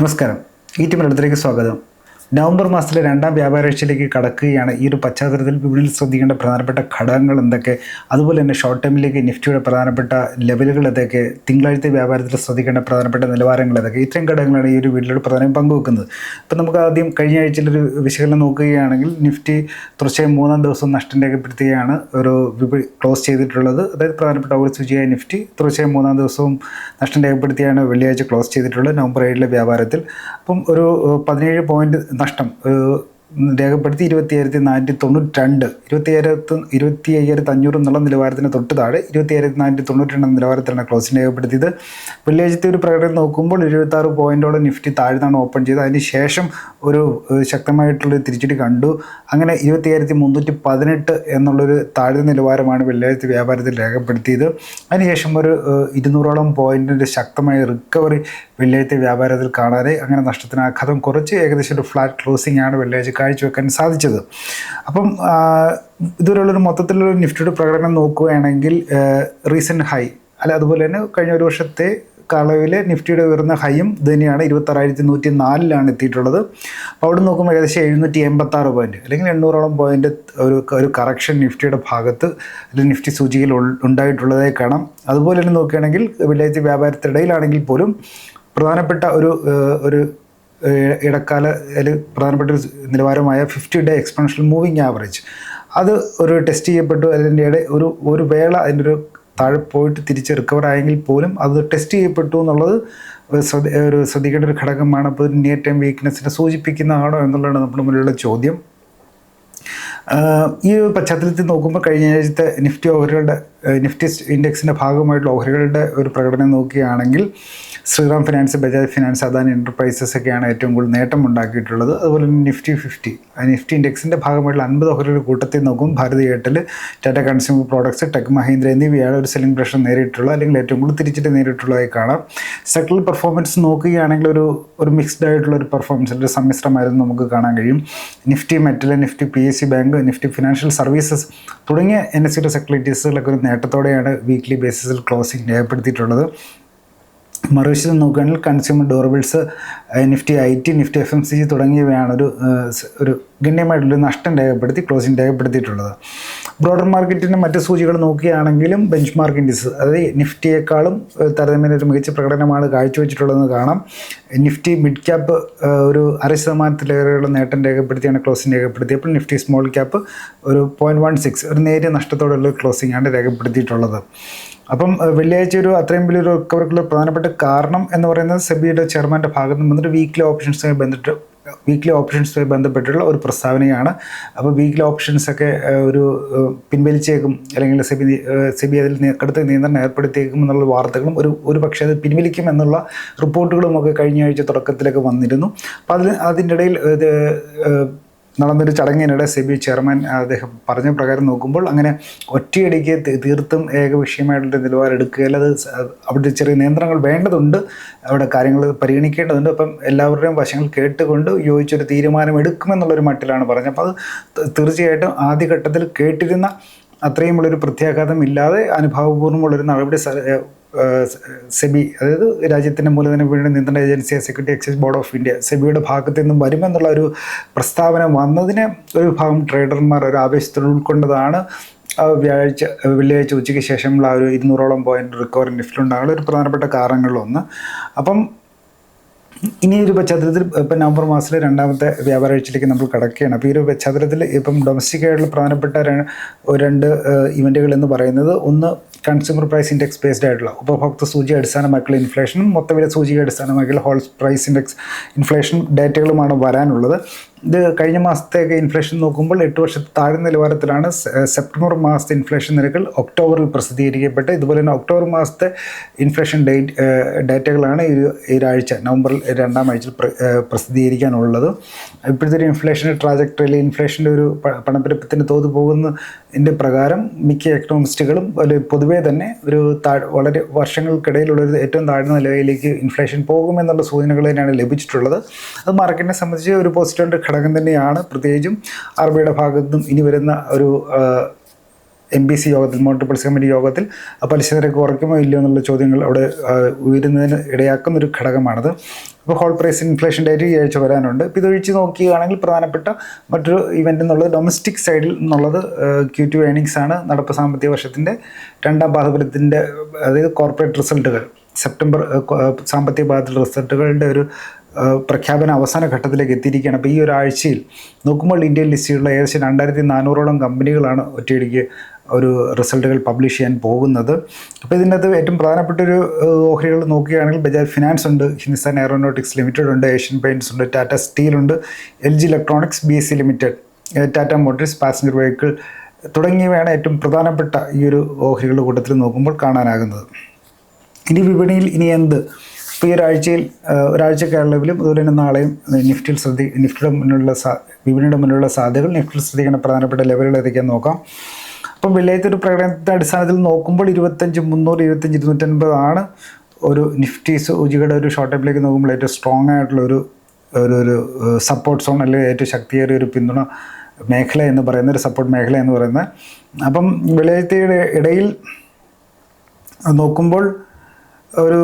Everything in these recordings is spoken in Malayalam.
നമസ്കാരം. ഈ ടീമിനടുത്തേക്ക് സ്വാഗതം. നവംബർ മാസത്തിലെ രണ്ടാം വ്യാപാരാഴ്ചയിലേക്ക് കടക്കുകയാണ്. ഈ ഒരു പശ്ചാത്തലത്തിൽ വിപണിയിൽ ശ്രദ്ധിക്കേണ്ട പ്രധാനപ്പെട്ട ഘടകങ്ങൾ എന്തൊക്കെ? അതുപോലെ തന്നെ ഷോർട്ട് ടൈമിലേക്ക് നിഫ്റ്റിയുടെ പ്രധാനപ്പെട്ട ലെവലുകൾ ഏതൊക്കെ തിങ്കളാഴ്ച വ്യാപാരത്തിൽ ശ്രദ്ധിക്കേണ്ട പ്രധാനപ്പെട്ട നിലവാരങ്ങൾ ഏതൊക്കെ ഇത്രയും ഘടകങ്ങളാണ് ഈ ഒരു വീഡിയോയിൽ പ്രധാനം പങ്കുവെക്കുന്നത്. ഇപ്പം നമുക്ക് ആദ്യം കഴിഞ്ഞ ആഴ്ചയിലൊരു വിശകലനം നോക്കുകയാണെങ്കിൽ നിഫ്റ്റി തുടർച്ചയായി മൂന്നാം ദിവസം നഷ്ടം രേഖപ്പെടുത്തുകയാണ് ഒരു വിപണി ക്ലോസ് ചെയ്തിട്ടുള്ളത്. അതായത് പ്രധാനപ്പെട്ട ഒരു സൂചിയായ നിഫ്റ്റി തുടർച്ചയായി മൂന്നാം ദിവസവും നഷ്ടം രേഖപ്പെടുത്തിയാണ് വെള്ളിയാഴ്ച ക്ലോസ് ചെയ്തിട്ടുള്ളത് നവംബർ ഏഴിലെ വ്യാപാരത്തിൽ. അപ്പം ഒരു പതിനേഴ് പോയിന്റ് നഷ്ടം. ഏഹ്, രേഖപ്പെടുത്തി ഇരുപത്തി അയ്യായിരത്തി നാനൂറ്റി തൊണ്ണൂറ്റി രണ്ട് ഇരുപത്തി അയ്യായിരത്തി ഇരുപത്തി അയ്യായിരത്തി അഞ്ഞൂറ് എന്നുള്ള നിലവാരത്തിന് തൊട്ട് താഴെ ഇരുപത്തി അയ്യായിരത്തി നാനൂറ്റി തൊണ്ണൂറ്റി രണ്ട് നിലവാരത്തിലാണ് ക്ലോസിംഗ് രേഖപ്പെടുത്തിയത്. വെള്ളിയാഴ്ചത്തെ ഒരു പ്രകടനം നോക്കുമ്പോൾ എഴുപത്തി ആറ് പോയിന്റോളം നിഫ്റ്റി താഴ്ന്നാണ് ഓപ്പൺ ചെയ്തത്. അതിന് ശേഷം ഒരു ശക്തമായിട്ടുള്ള ശക്തമായിട്ടുള്ളൊരു തിരിച്ചടി കണ്ടു. അങ്ങനെ ഇരുപത്തി അയ്യായിരത്തി മുന്നൂറ്റി പതിനെട്ട് എന്നുള്ളൊരു താഴ്ന്ന നിലവാരമാണ് വെള്ളിയാഴ്ച വ്യാപാരത്തിൽ രേഖപ്പെടുത്തിയത്. അതിനുശേഷം ഒരു ഇരുന്നൂറോളം പോയിന്റിന്റെ ശക്തമായ റിക്കവറി വെള്ളിയാഴ്ച വ്യാപാരത്തിൽ കാണാതെ അങ്ങനെ നഷ്ടത്തിന് ആഘാതം കുറച്ച്. ഏകദേശം ഒരു ഫ്ലാറ്റ് ക്ലോസിംഗ് ആണ് വെള്ളിയാഴ്ച കാഴ്ചവെക്കാൻ സാധിച്ചത്. അപ്പം ഇതുപോലുള്ളൊരു മൊത്തത്തിലുള്ള നിഫ്റ്റിയുടെ പ്രകടനം നോക്കുകയാണെങ്കിൽ റീസെന്റ് ഹൈ അല്ല അതുപോലെ തന്നെ കഴിഞ്ഞ ഒരു വർഷത്തെ കാലയളവിലെ നിഫ്റ്റിയുടെ ഉയർന്ന ഹൈയും തന്നെയാണ് ഇരുപത്താറായിരത്തി നൂറ്റി നാലിലാണ് എത്തിയിട്ടുള്ളത്. അപ്പോൾ അവിടെ നോക്കുമ്പോൾ ഏകദേശം എഴുന്നൂറ്റി എൺപത്താറ് ആറ് പോയിന്റ് അല്ലെങ്കിൽ എണ്ണൂറോളം പോയിന്റ് ഒരു ഒരു കറക്ഷൻ നിഫ്റ്റിയുടെ ഭാഗത്ത് അല്ലെങ്കിൽ നിഫ്റ്റി സൂചികയിൽ ഉണ്ടായിട്ടുള്ളതായി കാണാം. അതുപോലെ തന്നെ നോക്കുകയാണെങ്കിൽ വെള്ളിയാഴ്ച വ്യാപാരത്തിനിടയിലാണെങ്കിൽ പോലും പ്രധാനപ്പെട്ട ഒരു ഒരു ഇടക്കാല അതിൽ പ്രധാനപ്പെട്ട ഒരു നിലവാരമായ fifty day exponential moving average അത് ഒരു ടെസ്റ്റ് ചെയ്യപ്പെട്ടു അതിന്റെ ഒരു ഒരു വേള അതിന്റെ ഒരു താഴെ പോയിട്ട് തിരിച്ച് റിക്കവർ ആയെങ്കിൽ പോലും അത് ടെസ്റ്റ് ചെയ്യപ്പെട്ടു എന്നുള്ളത് ശ്രദ്ധ ഒരു ശ്രദ്ധിക്കേണ്ട ഒരു ഘടകമാണ്. അപ്പോൾ ഒരു നിയർ ടൈം വീക്ക്നെസ്സിനെ സൂചിപ്പിക്കുന്നതാണോ എന്നുള്ളതാണ് നമ്മുടെ മുന്നിലുള്ള ചോദ്യം. ഈ പശ്ചാത്തലത്തിൽ നോക്കുമ്പോൾ കഴിഞ്ഞ ആഴ്ചത്തെ നിഫ്റ്റി ഓഹരികളുടെ നിഫ്റ്റി ഇൻഡെക്സിന്റെ ഭാഗമായിട്ടുള്ള ഓഹരികളുടെ ഒരു പ്രകടനം നോക്കുകയാണെങ്കിൽ Shriram finance Bajaj finance Adani enterprises ഒക്കെയാണ് ഏറ്റവും കൂടുതൽ നേട്ടം ഉണ്ടാക്കിയിട്ടുള്ളത്. അതുപോലെ തന്നെ നിഫ്റ്റി ഫിഫ്റ്റി നിഫ്റ്റി ഇൻഡെക്സിന്റെ ഭാഗമായിട്ടുള്ള അൻപത് ഓഹരികളുടെ കൂട്ടത്തിൽ നോക്കും. Bharti Airtel Tata consumer products tech Mahindra എന്നിവയാണ് ഒരു സെല്ലിംഗ് പ്രഷർ നേരിട്ടുള്ളത്. അല്ലെങ്കിൽ ഏറ്റവും കൂടുതൽ തിരിച്ചിട്ട് നേരിട്ടുള്ളതായി കാണാം. സെക്ടറൽ പെർഫോമൻസ് നോക്കുകയാണെങ്കിൽ ഒരു ഒരു മിക്സ്ഡ് ആയിട്ടുള്ള ഒരു പെർഫോമൻസ് ഒരു സമ്മിശ്രമായിരുന്നു നമുക്ക് കാണാൻ കഴിയും. Nifty metal Nifty P S C bank Nifty financial services തുടങ്ങിയ എൻ എസ് സിയുടെ സെക്യൂരിറ്റീസുകളൊക്കെ ഒരു നേട്ടത്തോടെയാണ് വീക്ക്ലി ബേസിസിൽ ക്ലോസിംഗ് രേഖപ്പെടുത്തിയിട്ടുള്ളത്. മറുവശത്ത് നോക്കുകയാണെങ്കിൽ consumer durables Nifty I T Nifty F M C G തുടങ്ങിയവയാണ് ഒരു ഒരു ഗണ്യമായിട്ടുള്ള നഷ്ടം രേഖപ്പെടുത്തി ക്ലോസിംഗ് രേഖപ്പെടുത്തിയിട്ടുള്ളത്. ബ്രോഡർ മാർക്കറ്റിന്റെ മറ്റ് സൂചികൾ നോക്കുകയാണെങ്കിലും ബെഞ്ച് മാർക്ക് ഇൻഡിസ് അതായത് നിഫ്റ്റിയേക്കാളും താരതമ്യേന ഒരു മികച്ച പ്രകടനമാണ് കാഴ്ചവെച്ചിട്ടുള്ളതെന്ന് കാണാം. നിഫ്റ്റി മിഡ് ക്യാപ്പ് ഒരു അര ശതമാനത്തിലേറെയുള്ള നേട്ടം രേഖപ്പെടുത്തിയാണ് ക്ലോസിംഗ് രേഖപ്പെടുത്തിയപ്പോൾ നിഫ്റ്റി സ്മോൾ ക്യാപ്പ് ഒരു പോയിന്റ് വൺ സിക്സ് ഒരു നേരിയ നഷ്ടത്തോടുള്ള ക്ലോസിംഗ് ആണ് രേഖപ്പെടുത്തിയിട്ടുള്ളത്. അപ്പം വെള്ളിയാഴ്ച ഒരു അത്രയും വലിയൊരു റിക്കവറിക്കുള്ള പ്രധാനപ്പെട്ട കാരണം എന്ന് പറയുന്നത് സെബിയുടെ ചെയർമാന്റെ ഭാഗത്ത് നിന്ന് വന്നിട്ട് വീക്ക്ലി ഓപ്ഷൻസുമായി ബന്ധപ്പെട്ട് വീക്ക്ലി ഓപ്ഷൻസുമായി ബന്ധപ്പെട്ടുള്ള ഒരു പ്രസ്താവനയാണ്. അപ്പോൾ വീക്ക്ലി ഓപ്ഷൻസൊക്കെ ഒരു പിൻവലിച്ചേക്കും അല്ലെങ്കിൽ സെബി സെബി അതിൽ കടുത്ത നിയന്ത്രണം ഏർപ്പെടുത്തിയേക്കും എന്നുള്ള വാർത്തകളും ഒരു ഒരു പക്ഷേ അത് പിൻവലിക്കും എന്നുള്ള റിപ്പോർട്ടുകളുമൊക്കെ കഴിഞ്ഞ ആഴ്ച തുടക്കത്തിലൊക്കെ വന്നിരുന്നു. അപ്പോൾ അതിൽ അതിന്റെ ഇടയിൽ നടന്നൊരു ചടങ്ങിനിടെ സെബി ചെയർമാൻ അദ്ദേഹം പറഞ്ഞ പ്രകാരം നോക്കുമ്പോൾ അങ്ങനെ ഒറ്റയടിക്ക് തീർത്തും ഏകവിഷയമായിട്ടുള്ള അത് സ- അവിടെ ചെറിയ നിയന്ത്രണങ്ങൾ വേണ്ടതുണ്ട്. അവിടെ കാര്യങ്ങൾ പരിഗണിക്കേണ്ടതുണ്ട്. അപ്പം എല്ലാവരുടെയും വശങ്ങൾ കേട്ടുകൊണ്ട് യോജിച്ചൊരു തീരുമാനം എടുക്കുമെന്നുള്ളൊരു മട്ടിലാണ് പറഞ്ഞത്. അപ്പോൾ അത് തീർച്ചയായിട്ടും ആദ്യഘട്ടത്തിൽ കേട്ടിരുന്ന അത്രയുമുള്ളൊരു പ്രത്യാഘാതം ഇല്ലാതെ അനുഭാവപൂർവമുള്ളൊരു നടപടി സെബി അതായത് രാജ്യത്തിന്റെ മൂലധന വിപണി നിയന്ത്രണ agency security excise board of India സെബിയുടെ ഭാഗത്ത് നിന്നും വരുമെന്നുള്ള ഒരു പ്രസ്താവന വന്നതിനെ ഒരു വിഭാഗം ട്രേഡർമാർ ഒരു ആവേശത്തിൽ ഉൾക്കൊണ്ടതാണ്. വ്യാഴാഴ്ച വെള്ളിയാഴ്ച ഉച്ചയ്ക്ക് ശേഷമുള്ള ഒരു ഇരുന്നൂറോളം പോയിന്റ് റിക്കവറി നിഫ്റ്റിലുണ്ടാകുന്ന ഒരു പ്രധാനപ്പെട്ട കാരണങ്ങളിലൊന്ന്. അപ്പം ഇനി ഒരു പശ്ചാത്തലത്തിൽ ഇപ്പം നവംബർ മാസത്തിലെ രണ്ടാമത്തെ വ്യാപാരാഴ്ചയിലേക്ക് നമ്മൾ കടക്കുകയാണ്. അപ്പോൾ ഈ ഒരു പശ്ചാത്തലത്തിൽ ഇപ്പം ഡൊമസ്റ്റിക് ആയിട്ടുള്ള പ്രധാനപ്പെട്ട രണ്ട് ഇവന്റുകൾ എന്ന് പറയുന്നത് ഒന്ന് കൺസ്യൂമർ പ്രൈസ് ഇൻഡെക്സ് ബേസ്ഡ് ആയിട്ടുള്ള ഉപഭോക്തൃ സൂചി അടിസ്ഥാനമാക്കിയുള്ള ഇൻഫ്ലേഷനും മൊത്തവില സൂചിക അടിസ്ഥാനമാക്കിയുള്ള ഹോൾ പ്രൈസ് ഇൻഡെക്സ് ഇൻഫ്ലേഷൻ ഡേറ്റകളുമാണ് വരാനുള്ളത്. ഇത് കഴിഞ്ഞ മാസത്തേക്ക് ഇൻഫ്ലേഷൻ നോക്കുമ്പോൾ എട്ട് വർഷത്തെ താഴ്ന്ന നിലവാരത്തിലാണ് സെപ്റ്റംബർ മാസത്തെ ഇൻഫ്ലേഷൻ നിരക്കുകൾ ഒക്ടോബറിൽ പ്രസിദ്ധീകരിക്കപ്പെട്ട് ഇതുപോലെ തന്നെ ഒക്ടോബർ മാസത്തെ ഇൻഫ്ലേഷൻ ഡേറ്റ് ഡേറ്റകളാണ് ഈ ഒരാഴ്ച നവംബറിൽ രണ്ടാം ആഴ്ചയിൽ പ്ര- പ്രസിദ്ധീകരിക്കാനുള്ളത്. ഇപ്പോഴത്തെ ഒരു ഇൻഫ്ലേഷൻ ട്രാജക്ടറിയിൽ ഇൻഫ്ലേഷന്റെ ഒരു പണപ്പെരുപ്പത്തിന്റെ തോത് പോകുന്നതിന്റെ പ്രകാരം മിക്ക എക്കണോമിസ്റ്റുകളും പൊതുവേ തന്നെ ഒരു താഴ് വളരെ വർഷങ്ങൾക്കിടയിലുള്ള ഒരു ഏറ്റവും താഴ്ന്ന നിലയിലേക്ക് ഇൻഫ്ലേഷൻ പോകുമെന്നുള്ള സൂചനകൾ തന്നെയാണ് ലഭിച്ചിട്ടുള്ളത്. അത് മാർക്കറ്റിനെ സംബന്ധിച്ച് ഒരു പോസിറ്റീവ് ഘടകം തന്നെയാണ്. പ്രത്യേകിച്ചും ആർ ബിയുടെ ഭാഗത്തും ഇനി വരുന്ന ഒരു എം ബി സി യോഗത്തിൽ മോണിറ്ററി കമ്മിറ്റി യോഗത്തിൽ പലിശ നിരക്ക് കുറയ്ക്കുമോ ഇല്ലയോ എന്നുള്ള ചോദ്യങ്ങൾ അവിടെ ഉയരുന്നതിന് ഇടയാക്കുന്ന ഒരു ഘടകമാണത്. അപ്പോൾ ഹോൾ പ്രൈസ് ഇൻഫ്ലേഷൻ ഡേറ്റ് ഈ ആഴ്ച വരാനുണ്ട്. ഇപ്പോൾ ഇതൊഴിച്ച് നോക്കുകയാണെങ്കിൽ പ്രധാനപ്പെട്ട മറ്റൊരു ഇവന്റ് എന്നുള്ളത് ഡൊമസ്റ്റിക് സൈഡിൽ എന്നുള്ളത് ക്യൂ ടു ഏണിങ്സ് ആണ് നടപ്പ് സാമ്പത്തിക വർഷത്തിന്റെ രണ്ടാം പാദഫലത്തിന്റെ അതായത് കോർപ്പറേറ്റ് റിസൾട്ടുകൾ സെപ്റ്റംബർ സാമ്പത്തിക പാദത്തിൽ റിസൾട്ടുകളുടെ ഒരു പ്രഖ്യാപന അവസാന ഘട്ടത്തിലേക്ക് എത്തിയിരിക്കുകയാണ്. അപ്പോൾ ഈ ഒരാഴ്ചയിൽ നോക്കുമ്പോൾ ഇന്ത്യയിൽ ലിസ്റ്റ് ചെയ്തിട്ടുള്ള ഏകദേശം രണ്ടായിരത്തി നാനൂറോളം കമ്പനികളാണ് ഒറ്റയടിക്ക് ഒരു റിസൾട്ടുകൾ പബ്ലിഷ് ചെയ്യാൻ പോകുന്നത്. അപ്പോൾ ഇതിനകത്ത് ഏറ്റവും പ്രധാനപ്പെട്ട ഒരു ഓഹരികൾ നോക്കുകയാണെങ്കിൽ ബജാജ് ഫിനാൻസ് ഉണ്ട് ഹിന്ദുസ്ഥാൻ എയറോനോട്ടിക്സ് ലിമിറ്റഡ് ഉണ്ട് ഏഷ്യൻ പെയിന്റ്സ് ഉണ്ട് ടാറ്റ സ്റ്റീൽ ഉണ്ട് L G electronics B S C limited Tata motors passenger vehicle തുടങ്ങിയവയാണ് ഏറ്റവും പ്രധാനപ്പെട്ട ഈ ഒരു ഓഹരികളുടെ കൂട്ടത്തിൽ നോക്കുമ്പോൾ കാണാനാകുന്നത്. ഇനി വിപണിയിൽ ഇനി എന്ത്? ഇപ്പോൾ ഈ ഒരാഴ്ചയിൽ ഒരാഴ്ച കേരളത്തിലും അതുപോലെ തന്നെ നാളെയും നിഫ്റ്റിയിൽ ശ്രദ്ധി നിഫ്റ്റിയുടെ മുന്നിലുള്ള സാ വിപണിയുടെ മുന്നിലുള്ള സാധ്യതകൾ നിഫ്റ്റിയിൽ ശ്രദ്ധിക്കേണ്ട പ്രധാനപ്പെട്ട ലെവലുകൾ ഏതൊക്കെയാണെന്ന് നോക്കാം. അപ്പം ഒരു പ്രകടനത്തിന്റെ അടിസ്ഥാനത്തിൽ നോക്കുമ്പോൾ ഇരുപത്തഞ്ച് മുന്നൂറ് ഇരുപത്തഞ്ച് ഇരുന്നൂറ്റൻപതാണ് ഒരു നിഫ്റ്റി സൂചികയുടെ ഒരു ഷോർട്ട് ടൈമിലേക്ക് നോക്കുമ്പോൾ ഏറ്റവും സ്ട്രോങ് ആയിട്ടുള്ള ഒരു ഒരു ഒരു സപ്പോർട്ട് സോൺ അല്ലെങ്കിൽ ഏറ്റവും ശക്തിയേറിയ ഒരു പിന്തുണ മേഖല എന്ന് പറയുന്ന ഒരു സപ്പോർട്ട് മേഖല എന്ന് പറയുന്നത് അപ്പം വെള്ളിയാഴ്ചയുടെ ഇടയിൽ നോക്കുമ്പോൾ ഒരു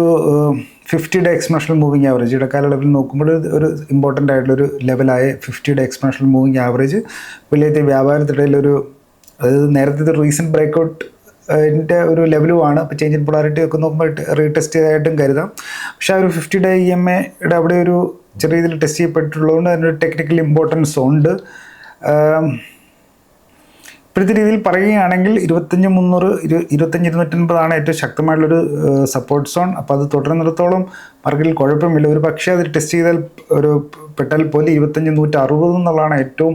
fifty day exponential moving average ഇടക്കാലയളവിൽ നോക്കുമ്പോൾ ഒരു- ഇമ്പോർട്ടന്റ് ആയിട്ടുള്ളൊരു ലെവലായ fifty day exponential moving average വലിയ വ്യാപാരത്തിടയിൽ ഒരു അതായത് നേരത്തെ റീസെന്റ് ബ്രേക്കൗട്ട് അതിന്റെ ഒരു ലെവലുമാണ് ഇപ്പോൾ ചേഞ്ച് ഇൻ പൊളാരിറ്റി ഒക്കെ നോക്കുമ്പോൾ റീടെസ്റ്റ് ചെയ്തതായിട്ടും കരുതാം. പക്ഷേ ആ ഒരു ഫിഫ്റ്റി ഡേ ഇ എം എയുടെ അവിടെ ഒരു ചെറിയ രീതിയിൽ ടെസ്റ്റ് ചെയ്യപ്പെട്ടിട്ടുള്ളതുകൊണ്ട് അതിനൊരു ടെക്നിക്കൽ ഇമ്പോർട്ടൻസ് ഉണ്ട്. ഇപ്പോഴത്തെ രീതിയിൽ പറയുകയാണെങ്കിൽ ഇരുപത്തഞ്ച് മുന്നൂറ് ഇരു ഇരുപത്തഞ്ച് ഇരുന്നൂറ്റൻപതാണ് ഏറ്റവും ശക്തമായിട്ടുള്ളൊരു സപ്പോർട്ട് സോൺ അപ്പോൾ അത് തുടരുന്നിടത്തോളം മാർക്കറ്റിൽ കുഴപ്പമില്ല. ഒരു പക്ഷേ അത് ടെസ്റ്റ് ചെയ്താൽ ഒരു പെട്ടാൽ പോലും ഇരുപത്തഞ്ച് നൂറ്റി അറുപത് എന്നുള്ളതാണ് ഏറ്റവും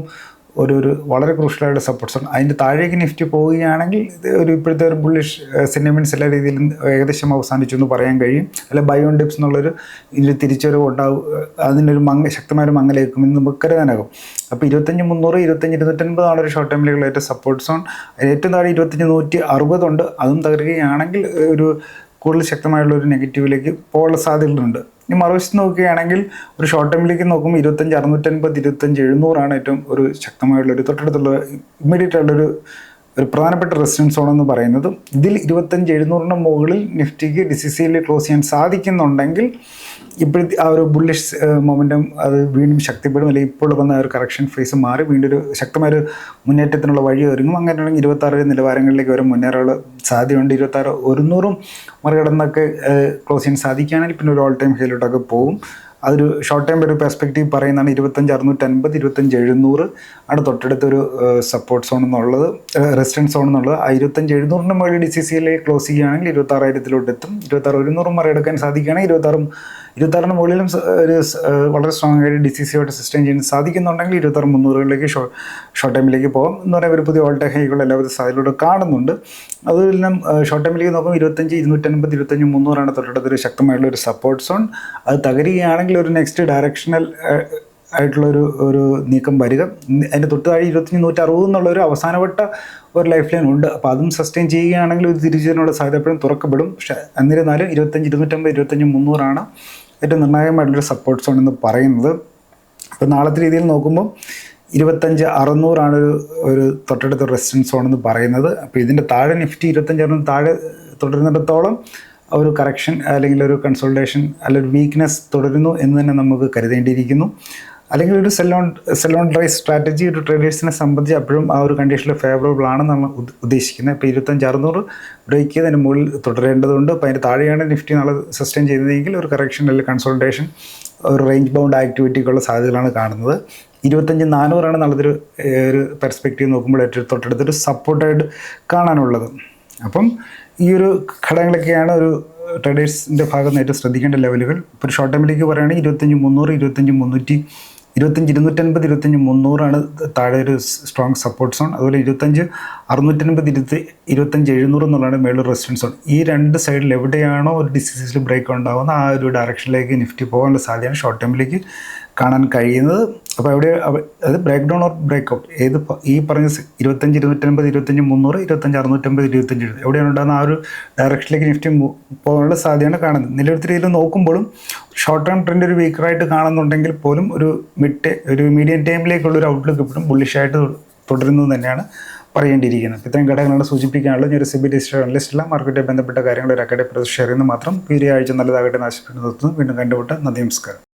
ഒരു ഒരു വളരെ ക്രൂഷ്യലായിട്ട് സപ്പോർട്ട്സ് ഉണ്ട്. അതിന്റെ താഴേക്ക് നിഫ്റ്റി പോവുകയാണെങ്കിൽ ഇത് ഒരു ഇപ്പോഴത്തെ ഒരു ബുള്ളിഷ് സെന്റിമെന്റ്സ് എല്ലാ രീതിയിലും ഏകദേശം അവസാനിച്ചു എന്ന് പറയാൻ കഴിയും. അല്ല ബയോൺ ഡിപ്സ് എന്നുള്ളൊരു ഇതിൽ തിരിച്ചൊരു ഉണ്ടാവും അതിനൊരു മങ്ങ ശക്തമായൊരു മങ്ങലേക്കും എന്ന് നമുക്ക് കരുതാനാകും. അപ്പോൾ ഇരുപത്തഞ്ച് മുന്നൂറ് ഇരുപത്തഞ്ച് ഇരുന്നൂറ്റൻപതാണ് ഒരു ഷോർട്ട് ടൈമിലേക്കുള്ള ഏറ്റവും സപ്പോർട്ട് സോൺ ഏറ്റവും താഴെ ഇരുപത്തഞ്ച് നൂറ്റി അറുപതുണ്ട് അതും തകരുകയാണെങ്കിൽ ഒരു കൂടുതൽ ശക്തമായുള്ള ഒരു നെഗറ്റീവിലേക്ക് പോകാനുള്ള സാധ്യതകളുണ്ട്. ഇനി മറുവശത്ത് നോക്കുകയാണെങ്കിൽ ഒരു ഷോർട്ട് ടൈമിലേക്ക് നോക്കുമ്പോൾ ഇരുപത്തഞ്ച് അറുന്നൂറ്റൻപത് ഇരുപത്തഞ്ച് എഴുന്നൂറാണ് ഏറ്റവും ഒരു ശക്തമായുള്ള ഒരു തൊട്ടടുത്തുള്ള ഇമ്മീഡിയറ്റ് ആയിട്ടുള്ളൊരു ഒരു പ്രധാനപ്പെട്ട റെസിഡൻസ് സോൺ എന്ന് പറയുന്നത്. ഇതിൽ ഇരുപത്തഞ്ച് എഴുന്നൂറിന് മുകളിൽ നിഫ്റ്റിക്ക് ഡി സി സിയിൽ ക്ലോസ് ചെയ്യാൻ സാധിക്കുന്നുണ്ടെങ്കിൽ ഇപ്പോഴത്തെ ആ ഒരു ബുള്ളിഷ് മൊമെന്റം അത് വീണ്ടും ശക്തിപ്പെടും. അല്ലെങ്കിൽ ഇപ്പോൾ വന്ന ഒരു കറക്ഷൻ ഫേസ് മാറി വീണ്ടും ഒരു ശക്തമായൊരു മുന്നേറ്റത്തിനുള്ള വഴി ഒരുങ്ങും. അങ്ങനെയാണെങ്കിൽ ഇരുപത്താറ് നിലവാരങ്ങളിലേക്ക് വരെ മുന്നേറാനുള്ള സാധ്യതയുണ്ട്. ഇരുപത്താറ് ഒരുന്നൂറും മറികടന്നൊക്കെ ക്ലോസ് ചെയ്യാൻ സാധിക്കുകയാണെങ്കിൽ പിന്നെ ഒരു ഓൾ ടൈം ഹൈലോട്ടൊക്കെ പോകും. അതൊരു ഷോർട്ട് ടൈം ഒരു പെർസ്പെക്റ്റീവ് പറയുന്നതാണ് ഇരുപത്തഞ്ച് അറുന്നൂറ്റൻപത് ഇരുപത്തഞ്ച് എഴുന്നൂറ്. ആണ് തൊട്ടടുത്തൊരു സപ്പോർട്ട് സോൺ എന്നുള്ളത് റെസിഡൻസ് സോൺ എന്നുള്ളത്. ആ ഇരുപത്തഞ്ച് എഴുന്നൂറിന്റെ മുകളിൽ ഡി സി സിയിലേക്ക് ക്ലോസ് ചെയ്യുകയാണെങ്കിൽ ഇരുപത്താറായിരത്തിലോട്ട് എത്തും. ഇരുപത്താറ് ഒരുന്നൂറും മറികടക്കാൻ സാധിക്കുകയാണെങ്കിൽ ഇരുപത്താറും ഇരുപത്താറിന് മുകളിലും ഒരു വളരെ സ്ട്രോങ് ആയിട്ട് ഡി സി സിയോട്ട് സസ്റ്റെയിൻ ചെയ്യാൻ സാധിക്കുന്നുണ്ടെങ്കിൽ ഇരുപത്താറ് മുന്നൂറുകളിലേക്ക് ഷോ ഷോർട്ട് ടൈമിലേക്ക് പോകാം എന്ന് പറയുമ്പോൾ ഒരു പുതിയ ഓൾ ടൈം ഹൈകൾ എല്ലാവരും സാധ്യതയിലൂടെ കാണുന്നുണ്ട്. അതെല്ലാം ഷോർട്ട് ടൈമിലേക്ക് നോക്കുമ്പോൾ ഇരുപത്തഞ്ച് ഇരുന്നൂറ്റൻപത് ഇരുപത്തഞ്ച് മുന്നൂറാണ് തൊട്ടടുത്തൊരു ശക്തമായിട്ടുള്ള ഒരു സപ്പോർട്ട് സോൺ അത് തകരുകയാണെങ്കിൽ ഒരു നെക്സ്റ്റ് ഡയറക്ഷണൽ ആയിട്ടുള്ളൊരു ഒരു നീക്കം വരിക. അതിന്റെ തൊട്ട് താഴെ ഇരുപത്തഞ്ച് നൂറ്റി അറുപത് എന്നുള്ള ഒരു അവസാനവട്ട ഒരു ലൈഫ് ലൈൻ ഉണ്ട്. അപ്പോൾ അതും സസ്റ്റെയിൻ ചെയ്യുകയാണെങ്കിൽ ഒരു തിരിച്ചതിനുള്ള സാധ്യത എപ്പോഴും തുറക്കപ്പെടും. പക്ഷേ എന്നിരുന്നാലും ഇരുപത്തഞ്ച് ഇരുന്നൂറ്റമ്പത് ഇരുപത്തഞ്ച് മുന്നൂറാണ് ഏറ്റവും നിർണായകമായിട്ടുള്ളൊരു സപ്പോർട്ട് സോൺ എന്ന് പറയുന്നത്. അപ്പോൾ നാളത്തെ രീതിയിൽ നോക്കുമ്പോൾ ഇരുപത്തഞ്ച് അറുന്നൂറാണ് ഒരു ഒരു തൊട്ടടുത്ത റെസിസ്റ്റൻസ് സോൺ എന്ന് പറയുന്നത്. അപ്പോൾ ഇതിന്റെ താഴെ നിഫ്റ്റി ഇരുപത്തഞ്ച് അറുന്നൂറ് താഴെ തുടരുന്നിടത്തോളം ഒരു കറക്ഷൻ അല്ലെങ്കിൽ ഒരു കൺസൾട്ടേഷൻ അല്ലെങ്കിൽ വീക്ക്നെസ് തുടരുന്നു എന്ന് തന്നെ നമുക്ക് കരുതേണ്ടിയിരിക്കുന്നു. അല്ലെങ്കിൽ ഒരു സെലോൺ സെലോൺ ഡ്രൈ സ്ട്രാറ്റജി ഒരു ട്രേഡേഴ്സിനെ സംബന്ധിച്ച് അപ്പോഴും ആ ഒരു കണ്ടീഷനിൽ ഫേവറബിൾ ആണെന്ന് നമ്മൾ ഉദ്ദ- ഉദ്ദേശിക്കുന്നത്. ഇപ്പോൾ ഇരുപത്തഞ്ച് അറുന്നൂറ് ബ്രേക്ക് ചെയ്ത് അതിന് മുകളിൽ തുടരേണ്ടതുണ്ട്. അപ്പോൾ അതിന് താഴെയാണ് നിഫ്റ്റി നാളെ സസ്റ്റെയിൻ ചെയ്തതെങ്കിൽ ഒരു കറക്ഷൻ അല്ലെങ്കിൽ കൺസോൾട്ടേഷൻ ഒരു റേഞ്ച് ബൗണ്ട് ആക്ടിവിറ്റിക്കുള്ള സാധ്യതകളാണ് കാണുന്നത്. ഇരുപത്തഞ്ച് നാനൂറാണ് നല്ലതൊരു ഒരു പെർസ്പെക്റ്റീവ് നോക്കുമ്പോൾ ഏറ്റവും തൊട്ടടുത്തൊരു സപ്പോർട്ടായിട്ട് കാണാനുള്ളത്. അപ്പം ഈ ഒരു ഘടകങ്ങളൊക്കെയാണ് ഒരു ട്രേഡേഴ്സിന്റെ ഭാഗത്ത് ഏറ്റവും ശ്രദ്ധിക്കേണ്ട ലെവലുകൾ ഇപ്പോൾ ഷോർട്ട് ടൈമിലേക്ക് പറയുകയാണെങ്കിൽ ഇരുപത്തഞ്ച് മുന്നൂറ് ഇരുപത്തഞ്ച് മുന്നൂറ്റി ഇരുപത്തഞ്ച് ഇരുന്നൂറ്റൻപത് ഇരുപത്തഞ്ച് മുന്നൂറാണ് താഴെ ഒരു സ്ട്രോങ് സപ്പോർട്ട് സോൺ അതുപോലെ ഇരുപത്തഞ്ച് അറുന്നൂറ്റൻപത് ഇരുപത്തി ഇരുപത്തഞ്ച് എഴുന്നൂറ് എന്നുള്ളതാണ് മേളൂർ റെസിസ്റ്റൻസ് സോൺ ഈ രണ്ട് സൈഡിൽ എവിടെയാണോ ഒരു ഡിസീസിൽ ബ്രേക്ക് ഉണ്ടാകുന്ന ആ ഒരു ഡയറക്ഷനിലേക്ക് നിഫ്റ്റി പോകാനുള്ള സാധ്യതയാണ് ഷോർട്ട് ടൈമിലേക്ക് കാണാൻ കഴിയുന്നത്. അപ്പോൾ അവിടെ അത് break down or break out ഏത് ഈ പറഞ്ഞ ഇരുപത്തഞ്ച് ഇരുന്നൂറ്റമ്പത് ഇരുപത്തഞ്ച് മുന്നൂറ് ഇരുപത്തഞ്ച് അറുന്നൂറ്റമ്പത് ഇരുപത്തഞ്ച് എവിടെയാണ് ഉണ്ടാകുന്ന ആ ഒരു ഡയറക്ഷനിലേക്ക് നിഫ്റ്റി പോകാനുള്ള സാധ്യതയാണ് കാണുന്നത്. നിലവിലത്തെ രീതിയിൽ നോക്കുമ്പോഴും ഷോർട്ട് ടേം ട്രെൻഡ് ഒരു വീക്കറായിട്ട് കാണുന്നുണ്ടെങ്കിൽ പോലും ഒരു മിഡ് ഒരു മീഡിയം ടൈമിലേക്കുള്ള ഒരു ഔട്ട്ലുക്ക് ഇപ്പോഴും ബുള്ളിഷായിട്ട് തുടരുന്നത് തന്നെയാണ് പറയേണ്ടിയിരിക്കുന്നത്. ഇത്രയും ഘടകങ്ങളാണ് സൂചിപ്പിക്കാനുള്ള ഞാൻ ഒരു സിബി രജിസ്റ്റർ അനലിസ്റ്റില്ല മാർക്കറ്റുമായി ബന്ധപ്പെട്ട കാര്യങ്ങൾ ഒരു ഷെയർ ചെയ്യുന്നത് മാത്രം. ഈ ആഴ്ച നല്ലതാകട്ടെ നാശപ്പെടുന്നു വീണ്ടും കണ്ടുമുട്ട. നന്ദി നമസ്കാരം.